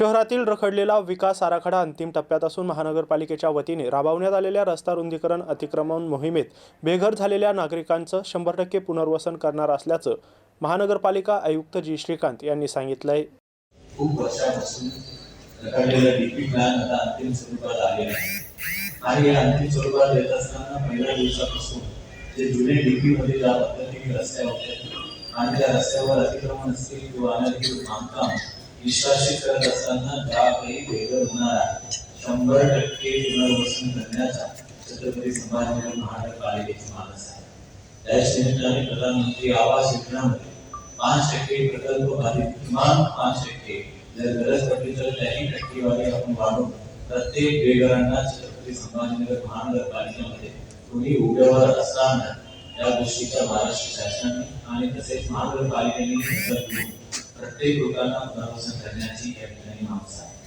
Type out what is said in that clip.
शहरातील रखडलेला विकास आराखडा अंतिम टप्प्यात असून महानगरपालिकेच्या वतीने राबवण्यात आलेल्या रस्ता रुंदीकरण अतिक्रमण मोहिमेत बेघर झालेल्या नागरिकांचं शंभर टक्के पुनर्वसन करणार असल्याचं महानगरपालिका आयुक्त जी श्रीकांत यांनी सांगितलं आहे खूप वर्षापासून रखडलेलं डीपी प्लॅन आता अंतिम स्वरूपात आलेला आहे. आणि या अंतिम स्वरूपात येत असताना पहिल्या दिवसापासून जे जुने डीपी मध्ये ज्या पद्धतीने रस्ते होते आणि त्या रस्त्यावर अतिक्रमण असतील किंवा अनधिकृत बांधकाम विश्वासित करत असताना ज्या हे वेगळं होणार आहे शंभर टक्के पुनर्वसन करण्याचा छत्रपती संभाजीनगर महानगरपालिकेची मानस आहे त्याच निमित्ताने प्रधानमंत्री आवास योजनामध्ये पाच टक्के प्रकल्प बाधित किमान पाच टक्के. जर गरज पडली तर त्याही टक्केवारी आपण वाढवून प्रत्येक बेघरांना छत्रपती संभाजीनगर महानगरपालिकेमध्ये कोणी उद्यावर असताना या गोष्टीचा महाराष्ट्र शासनाने आणि तसेच महानगरपालिकेने प्रत्येक लोकांना पुनर्वसन करण्याची या ठिकाणी मागणी आहे